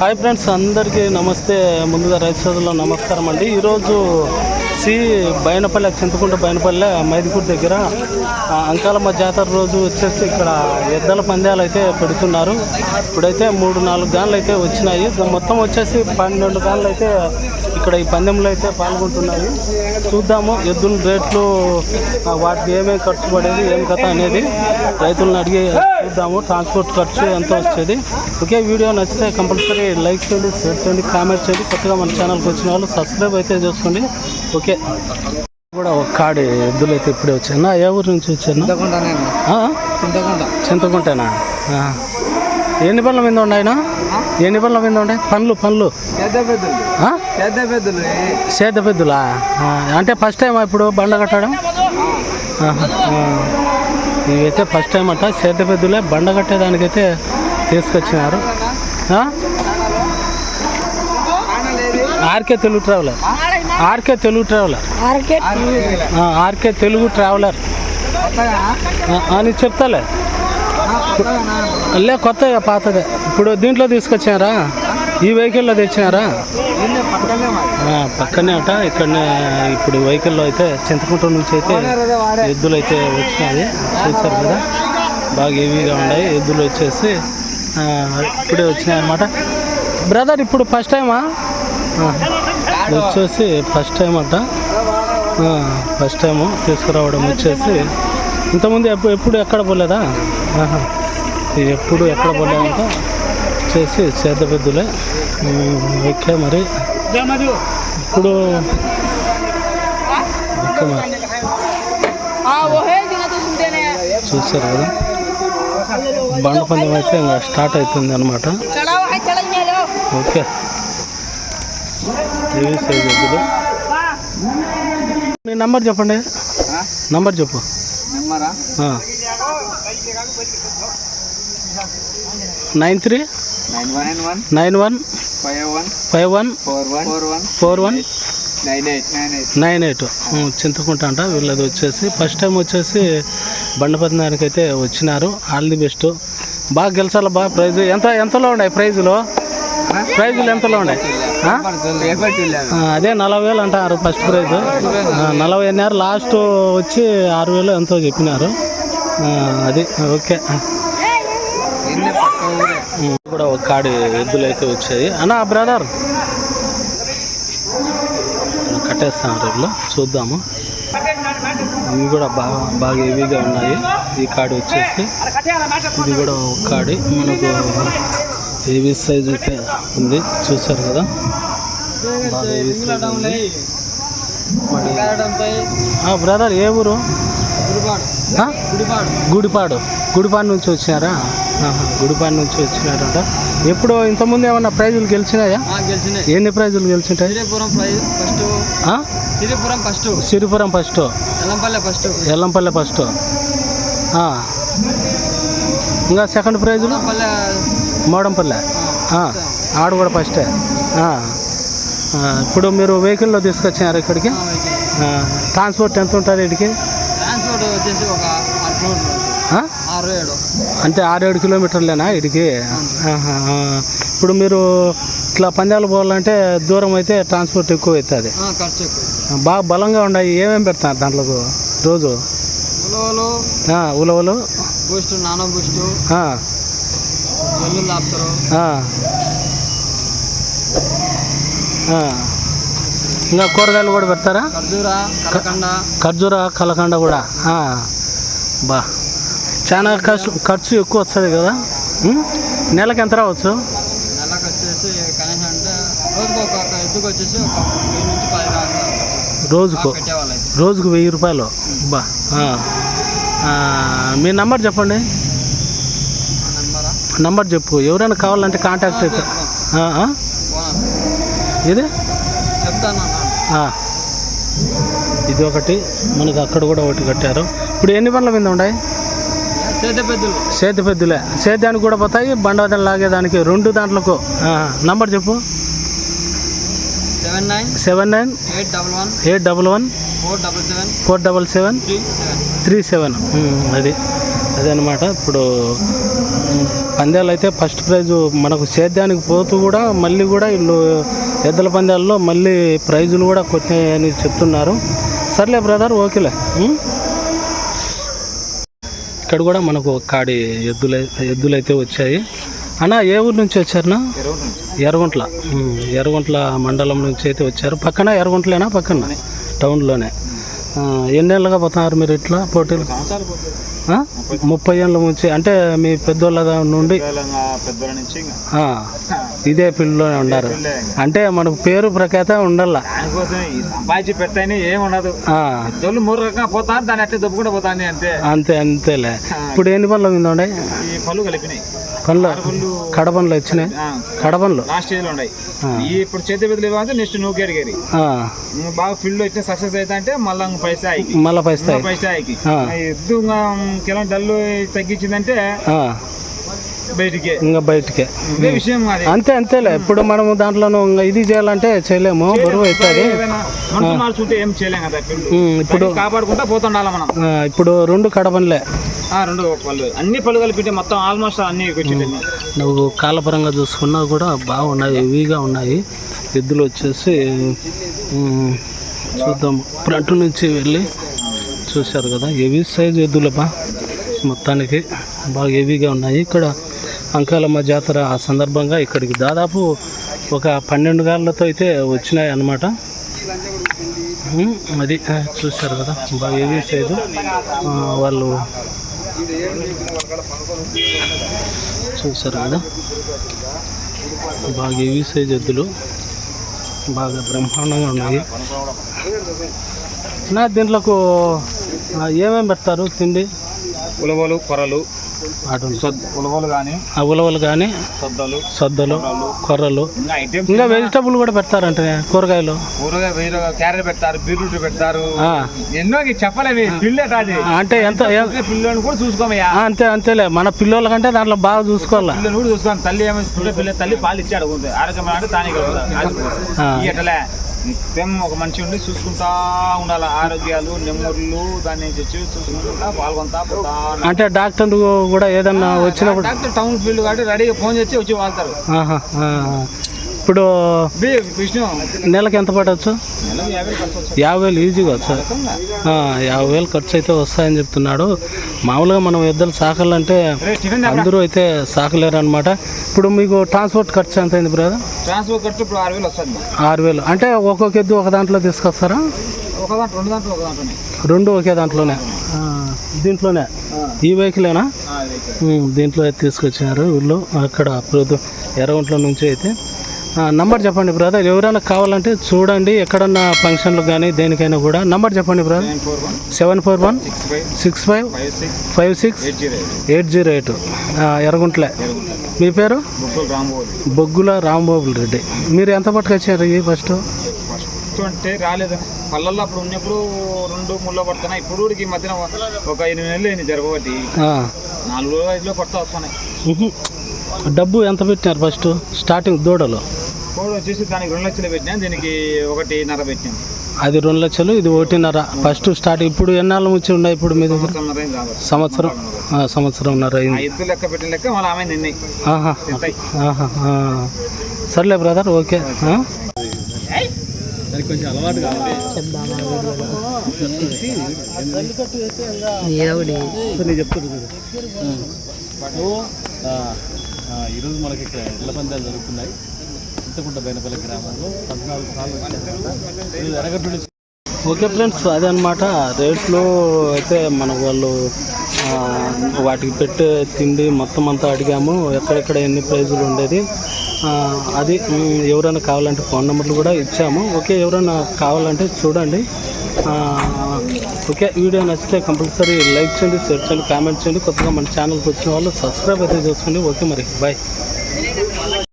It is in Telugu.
హాయ్ ఫ్రెండ్స్ అందరికీ నమస్తే. ముందుగా రైతు సోదరులు నమస్కారం అండి. ఈరోజు సి బైనపల్లె చింతకుంట బైనపల్లె మైదిపూర్ దగ్గర అంకాలమ్మ జాతర రోజు వచ్చేసి ఇక్కడ ఎద్దల పందాలు అయితే పెడుతున్నారు. ఇప్పుడైతే మూడు నాలుగు గాన్లు అయితే వచ్చినాయి. మొత్తం వచ్చేసి పన్నెండు గాన్లు అయితే ఇక్కడ ఈ పందెంలో అయితే పాల్గొంటున్నాయి. చూద్దాము ఎద్దుల రేట్లు వాటికి ఏమేమి ఖర్చు పడేది ఏం కథ అనేది రైతులను అడిగి చూద్దాము. ట్రాన్స్పోర్ట్ ఖర్చు ఎంత వచ్చేది. ఒకే వీడియో నచ్చితే కంపల్సరీ లైక్ చేయండి షేర్ చేయండి కామెంట్ చేయండి. కొత్తగా మన ఛానల్కి వచ్చిన వాళ్ళు సబ్స్క్రైబ్ అయితే చేసుకోండి. ఓకే. కూడా ఒక కాడి ఎద్దులు అయితే ఇప్పుడే వచ్చాయి. నా ఏ ఊరు నుంచి వచ్చాను చింతకుంటనే. ఎన్ని పనుల మీద ఉన్నాయినా ఎన్ని పనుల మీద ఉన్నాయి? పనులు పనులు సేద పెద్దులా. అంటే ఫస్ట్ టైం ఇప్పుడు బండ కట్టడం. ఇవైతే ఫస్ట్ టైం అంట. సేద పెద్దులే బండ కట్టేదానికైతే తీసుకొచ్చినారు. ఆ? RK Telugu traveller. RK Telugu traveller. RK Telugu traveller. నీకు చెప్తాలే? లే కొత్తగా పాతదే. ఇప్పుడు దీంట్లో తీసుకొచ్చారా? ఈ వెహికల్లో తెచ్చినారా? పక్కనే అట ఇక్కడనే ఇప్పుడు వెహికల్లో అయితే చింతకుంట నుంచి అయితే ఎద్దులు అయితే వచ్చినాయి. చూసారు కదా? బాగా హెవీగా ఉన్నాయి. ఎద్దులు వచ్చేసి ఇప్పుడే వచ్చినాయి అనమాట బ్రదర్ ఇప్పుడు ఫస్ట్ టైమా? వచ్చేసి ఫస్ట్ టైం అంట. ఫస్ట్ టైము తీసుకురావడం వచ్చేసి ఇంతకుముందు ఎప్పుడు ఎప్పుడు ఎక్కడ పోలేదా? ఎప్పుడు ఎక్కడ పోలేదంట చేసి చేత పెద్దలే. ఓకే మరి. ఇప్పుడు చూసారు కదా? బండ పందెం అయితే ఇంకా స్టార్ట్ అవుతుంది అనమాట ఓకే. సైజ్ ఎద్దులు మీ నంబర్ చెప్పండి. నంబర్ చెప్పు. Nine three nine one five one four one nine eight Chintakunta అంట వీళ్ళది వచ్చేసి. ఫస్ట్ టైం వచ్చేసి బండపతినానికి అయితే వచ్చినారు. ఆల్ ది బెస్ట్ బాగా గెలిచాలి బాగా ప్రైజ్? ఎంత ఎంతలో ఉన్నాయి ప్రైజులు? ప్రైజులు ఎంతలో ఉన్నాయి? అదే నలభై వేలు అంటారు ఫస్ట్ ప్రైజ్ నలభై అన్నారు లాస్ట్ వచ్చి ఆరు వేలు ఎంతో చెప్పినారు. అది ఓకే. కూడా ఒక కాడి ఎద్దులు అయితే వచ్చాయి. అన్న బ్రదర్. కట్టేస్తాను రేపులో చూద్దాము. ఇవి కూడా బాగా బాగా హెవీగా ఉన్నాయి. ఈ కాడి వచ్చేసి ఇది కూడా ఒక కాడి. మనకు హెవీ సైజ్ అయితే ఉంది చూసారు కదా? బాగా హెవీ సైజ్ ఉంది. బ్రదర్ ఏ ఊరు? గుడిపాడు. గుడిపాడు. నుంచి వచ్చినారా? గుడిపాడు నుంచి వచ్చినారంట. ఎప్పుడు ఇంతకుముందు ఏమన్నా ప్రైజులు గెలిచినాయా? ఎన్ని ప్రైజులు గెలిచింటాయి? Siripuram first? Siripuram first. Yellampalle first. Yellampalle first. ఇంకా సెకండ్ ప్రైజులు? పల్లె మోడంపల్లె. ఆడు కూడా ఫస్టే. ఇప్పుడు మీరు వెహికల్లో తీసుకొచ్చినారు ఇక్కడికి? ట్రాన్స్పోర్ట్ ఎంత ఉంటుంది ఇక్కడికి వచ్చేసి ఒక ఆరు కిలోమీటర్లు ఆ? ఆరు ఏడు. అంటే కిలోమీటర్లేనా ఇడికి. ఇప్పుడు మీరు ఇట్లా పందాలు పోవాలంటే దూరం అయితే ట్రాన్స్పోర్ట్ ఎక్కువ అవుతుంది ఆ, ఖర్చు ఎక్కువ బాగా బలంగా ఉన్నాయి ఏమేమి పెడతారు దాంట్లో రోజు? ఉలవలు ఉలవలు. Boost nano boost. ఇంకా కూరగాయలు కూడా పెడతారా? ఖర్జూర కలకండ. ఖర్జూర కలకండ కూడా. బా. చాలా ఖర్చు ఖర్చు ఎక్కువ వస్తుంది కదా? నెలకి ఎంత రావచ్చు? నెలకు వచ్చేసి కనీసం అంటే రోజుకు ఒక ఒక ఎద్దుకు వచ్చేసి ఒక వెయ్యి నుంచి పది దాకా రోజుకు? వెయ్యి రూపాయలు? బా. మీ నంబర్ చెప్పండి. నెంబరా? చెప్పు. ఎవరైనా కావాలంటే కాంటాక్ట్ ఇది? చెప్తాను. ఇది ఒకటి మనకి అక్కడ కూడా ఒకటి కట్టారు. ఇప్పుడు ఎన్ని బండ్ల మీద ఉన్నాయి చేత పెద్దలు. సేద్య పెద్దలే. సేద్యానికి కూడా పోతాయి బండ లాగేదానికి రెండు దాంట్లకు. నంబర్ చెప్పు. Seven nine seven nine eight double one eight double one four double seven four double seven three seven. Seven. అది. అదనమాట ఇప్పుడు పందాలు అయితే ఫస్ట్ ప్రైజ్ మనకు సేద్యానికి పోతూ కూడా మళ్ళీ కూడా వీళ్ళు ఎద్దుల పందాల్లో మళ్ళీ ప్రైజులు కూడా కొట్టినాయని చెప్తున్నారు. సర్లే బ్రదర్ ఓకేలే? ఇక్కడ కూడా మనకు కాడి ఎద్దులు ఎద్దులైతే వచ్చాయి. అన్న ఏ ఊరు నుంచి వచ్చారనా ఎర్రగుంట్ల. ఎర్రగుంట్ల మండలం నుంచి అయితే వచ్చారు. పక్కన ఎర్రగుంట్లేనా? పక్కన. టౌన్లోనే. ఎన్నేళ్ళుగా పోతున్నారు మీరు ఇట్లా పోటీలు? ముప్పై ఏళ్ళ నుంచి. అంటే మీ పెద్దోళ్ళ నుండి? ఇదే ఫీల్డ్లోనే ఉన్నారు అంటే మనకు పేరు ప్రఖ్యాత ఉండాల. దానికోసం ఈ సంపాదించి పెడతాయని ఏం ఉండదు. ఆ, జోళ్ళు మూడు రకంగా పోతారు దాన్ని అట్టే దొబ్బుకుంటూ పోతాను అంతే. అంతే అంతేలే. ఇప్పుడు ఎన్ని పనులు ఉందండి ఈ పళ్ళు కలిపినాయి. పనులు? కడపనులు వచ్చినాయి. కడపనులు? లాస్ట్ స్టేజ్లో ఉన్నాయి. ఈ ఇప్పుడు చేతి బెదిలి అంటే నెక్స్ట్ నువ్వు గేరి ఆ, బాగా ఫీల్డ్ అయితే సక్సెస్ అయితే అంటే మళ్ళీ పైసా ఆయికి మళ్ళా పైస్తాయి పైసా ఆయికి ఆ. ఎద్దు కిలో డల్లు తగ్గించిందంటే బయటికి. ఇంకా బయటికే. విషయం అంతే అంతేలే. ఇప్పుడు మనము దాంట్లో ఇది చేయాలంటే చేయలేము. బరువు అవుతుంది. ఇప్పుడు కాపాడుకుంటా పోతుండాలి మనం. ఇప్పుడు రెండు కడపనులే. రెండు పళ్ళు. అన్ని పళ్ళు కలిపితే మొత్తం ఆల్మోస్ట్ అన్ని నువ్వు కాలపరంగా చూసుకున్నా కూడా బాగున్నాయి. హెవీగా ఉన్నాయి. ఎద్దులు వచ్చేసి చూద్దాం. ఫ్రంట్ నుంచి వెళ్ళి చూశారు కదా హెవీ సైజ్ ఎద్దులపా మొత్తానికి బాగా హెవీగా ఉన్నాయి. ఇక్కడ అంకాలమ్మ జాతర ఆ సందర్భంగా ఇక్కడికి దాదాపు ఒక పన్నెండు గాళ్ళతో అయితే వచ్చినాయి అన్నమాట అది చూశారు కదా బాగా హెవీ చేయదు వాళ్ళు చూశారు కదా. బాగా ఏవి సైజ్ ఎద్దులు. బాగా బ్రహ్మాండంగా ఉన్నాయి. నా దీంట్లోకి ఏమేమి పెడతారు తిండి? ఉలవలు కొరలు ఉలవలు కానీ ఆ ఉలవలు కానీ సొద్దలు సద్దలు కొర్రలు. ఇంకా వెజిటబుల్ కూడా పెడతారంటే కూరగాయలు. వేరే క్యారెట్ పెడతారు బీట్రూట్ పెడతారు. ఎన్నో చెప్పలేవి పిల్లే కాదు అంటే ఎంత పిల్లని కూడా చూసుకోమయ్యా. అంతే అంతేలే. మన పిల్లల కంటే దాంట్లో బాగా చూసుకోవాలా? పిల్లని కూడా చూసుకోవాలి. తల్లి ఏమో పిల్ల తల్లి పాలు ఇచ్చి అడుగుతుంది ఆరోగ్యం అంటే తానికి ఆ. నిత్యం ఒక మనిషి ఉండి చూసుకుంటా ఉండాలి ఆరోగ్యాలు నెమ్మూర్లు దాన్ని చూసుకుంటా పాల్గొంటా పోతా. అంటే డాక్టర్ కూడా ఏదన్నా వచ్చినప్పుడు డాక్టర్ టౌన్ ఫీల్డ్ కాబట్టి రెడీగా ఫోన్ చేసి వచ్చి వాళ్తారు. ఇప్పుడు నెలకు ఎంత పడవచ్చు? యాభై వేలు ఈజీగా ఆ, యాభై వేలు ఖర్చు అయితే వస్తాయని చెప్తున్నాడు. మామూలుగా మనం ఇద్దరు సాకాలంటే. అందరూ అయితే సాకలేరు అనమాట ఇప్పుడు మీకు ట్రాన్స్పోర్ట్ ఖర్చు ఎంత అయింది బ్రదర్? ట్రాన్స్పోర్ట్ ఖర్చు ఇప్పుడు ఆరు వేలు వస్తుంది. ఆరు వేలు అంటే ఒక్కొక్క ఎద్దు ఒక దాంట్లో తీసుకొస్తారా? రెండు దాంట్లో ఒక దాంట్లోనే. రెండు ఒకే దాంట్లోనే. ఈ వెహికలేనా? దీంట్లో అయితే తీసుకొచ్చినారు వీళ్ళు అక్కడ ఎర్రగుంట్ల నుంచి అయితే నంబర్ చెప్పండి బ్రదర్. ఎవరైనా కావాలంటే చూడండి ఎక్కడన్నా ఫంక్షన్లు కానీ దేనికైనా కూడా. నంబర్ చెప్పండి brother. Nine four one seven four one six five five six eight zero eight. ఎర్రగుంట్లే. మీ పేరు? బొగ్గుల రాంబాబుల రెడ్డి. మీరు ఎంత పట్టుకొచ్చారు ఈ ఫస్ట్? ఫస్ట్ అంటే రాలేదని పళ్ళల్లో అప్పుడు ఉన్నప్పుడు రెండు ముళ్ళ పడుతున్నాయి ఇప్పుడు ఊరికి ఈ మధ్యన ఒక ఎనిమిది నెలలు అయింది జరగబట్టి. నాలుగు రోజులు ఐదులో పడుతూ వస్తున్నాయి. డబ్బు ఎంత పెట్టినారు ఫస్ట్? స్టార్టింగ్ దూడలు. కోడి వచ్చేసి దానికి రెండు లక్షలు పెట్టినా దీనికి ఒకటిన్నర పెట్టాను. అది రెండు లక్షలు ఇది ఒకటిన్నర. ఫస్ట్ స్టార్ట్ ఇప్పుడు ఎన్నాళ్ళ నుంచి ఉన్నాయి ఇప్పుడు మీ దగ్గర? సంవత్సరంన్నర అయింది రాబట్టి సంవత్సరం? సంవత్సరంన్నర ఎద్దు లెక్క పెట్టిన లెక్క మళ్ళీ ఆమె ఆ. సర్లే బ్రదర్ ఓకే? కొంచెం అలవాటు కావాలి. నేను చెప్తాను చూడు. ఆ, ఆ, ఈరోజు మనకి ఇక్కడ ఇళ్ళ పందాలు జరుగుతున్నాయి. చింతకుంట బైనపల్లి గ్రామంలో పద్నాలుగు సార్లు ఎరగడ్డు ఓకే ఫ్రెండ్స్ అదే అనమాట రేట్లు అయితే మన వాళ్ళు వాటికి పెట్టే తిండి మొత్తం అంతా అడిగాము. ఎక్కడెక్కడ ఎన్ని ప్రైజులు ఉండేది అది ఎవరైనా కావాలంటే ఫోన్ నెంబర్లు కూడా ఇచ్చాము. ఓకే ఎవరైనా కావాలంటే చూడండి. ఓకే వీడియో నచ్చితే కంపల్సరీ లైక్ చేయండి షేర్ చేయండి కామెంట్ చేయండి. కొత్తగా మన ఛానల్కి వచ్చిన వాళ్ళు సబ్స్క్రైబ్ అయితే చేసుకోండి ఓకే మరి బాయ్.